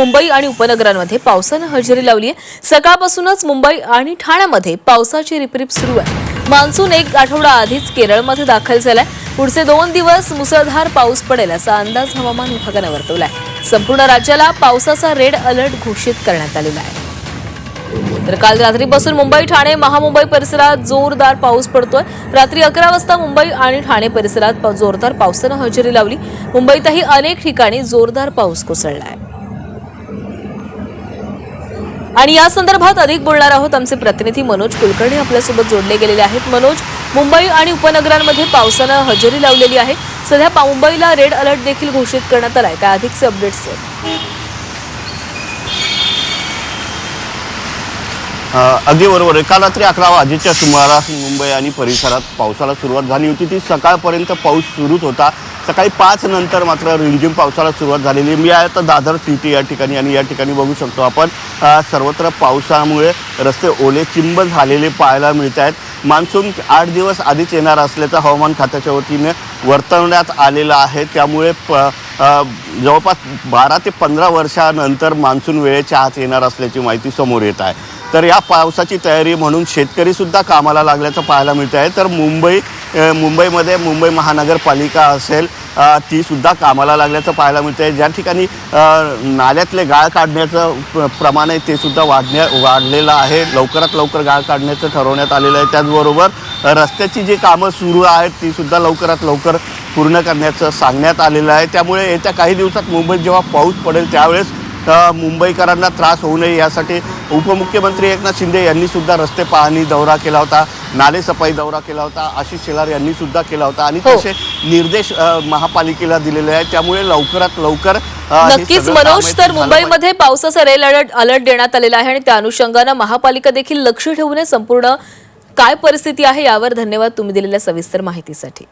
मुंबई आणि उपनगरांमध्ये पावसानं हजेरी लावली आहे सकाळपासूनच मुंबई आणि ठाण्यामध्ये पावसाची रिपरिप सुरू आहे. मान्सून एक आठवडा आधीच केरळमध्ये दाखल झालाय. पुढचे दोन दिवस मुसळधार पाऊस पडेल असा अंदाज हवामान विभागानं वर्तवलाय. संपूर्ण राज्याला पावसाचा रेड अलर्ट घोषित करण्यात आलेला आहे. तर काल रात्रीपासून मुंबई ठाणे महामुंबई परिसरात जोरदार पाऊस पडतोय. रात्री अकरा वाजता मुंबई आणि ठाणे परिसरात जोरदार पावसानं हजेरी लावली. मुंबईतही अनेक ठिकाणी जोरदार पाऊस कोसळला आहे आणि या संदर्भात अधिक बोलणार आहोत आमचे प्रतिनिधी मनोज कुलकर्णी. आपल्यासोबत जोडले गेलेले आहेत. मनोज मुंबई आणि उपनगरांमध्ये पावसानं हजेरी लावलेली आहे. सध्या मुंबईला रेड अलर्ट देखील घोषित करण्यात आलाय. काय अधिकचे अपडेट्स आहेत अ, अगदी बरोबर. आहे काल रात्री अकरा वाजेच्या सुमारास मुंबई आणि परिसरात पावसाला सुरुवात झाली होती. ती सकाळपर्यंत पाऊस सुरूच होता. सकाळी पाच नंतर मात्र रिमझिम पावसाला सुरुवात झालेली. मी आहे आता दादर सिटी या ठिकाणी आणि या ठिकाणी बघू शकतो आपण. सर्वत्र पावसामुळे रस्ते ओले चिंब झालेले पाहायला मिळत आहेत मान्सून आठ दिवस आधीच येणार असल्याचं हवामान खात्याच्या वतीने वर्तवण्यात आलेलं आहे. त्यामुळे प जवळपास बारा ते पंधरा वर्षानंतर मान्सून वेळेच्या आत येणार असल्याची माहिती समोर येत आहे. तर या पावसाची तयारी म्हणून शेतकरीसुद्धा कामाला लागल्याचं पाहायला मिळत आहे तर मुंबई मुंबईमध्ये मुंबई महानगरपालिका असेल ती सुद्धा कामाला लागल्याचं पाहायला मिळतं आहे ज्या ठिकाणी नाल्यातले गाळ काढण्याचं प्रमाण आहे ते सुद्धा वाढण्या वाढलेलं आहे. लवकरात लवकर गाळ काढण्याचं ठरवण्यात आलेलं आहे. त्याचबरोबर रस्त्याची जी कामं सुरू आहेत ती सुद्धा लवकरात लवकर पूर्ण करण्याचं सांगण्यात आलेलं आहे. त्यामुळे येत्या काही दिवसात मुंबईत जेव्हा पाऊस पडेल त्यावेळेस मुंबईकरांना त्रास होऊ नये यासाठी उपमुख्यमंत्री एकनाथ शिंदे यांनी सुद्धा रस्ते पाहणी दौरा केला होता नाले सफाई दौरा केला होता आशिष शेलार यांनी सुद्धा केला होता आणि हो. तसे निर्देश महापालिकेला दिलेले आहेत त्यामुळे लवकरात लवकर नक्कीच मनोज तर मुंबईमध्ये पावसाचा रेल अलर्ट अलर्ट देण्यात आलेला आहे आणि त्या अनुषंगानं महापालिका देखील लक्ष ठेवून संपूर्ण काय परिस्थिती आहे यावर धन्यवाद तुम्ही दिलेल्या सविस्तर माहितीसाठी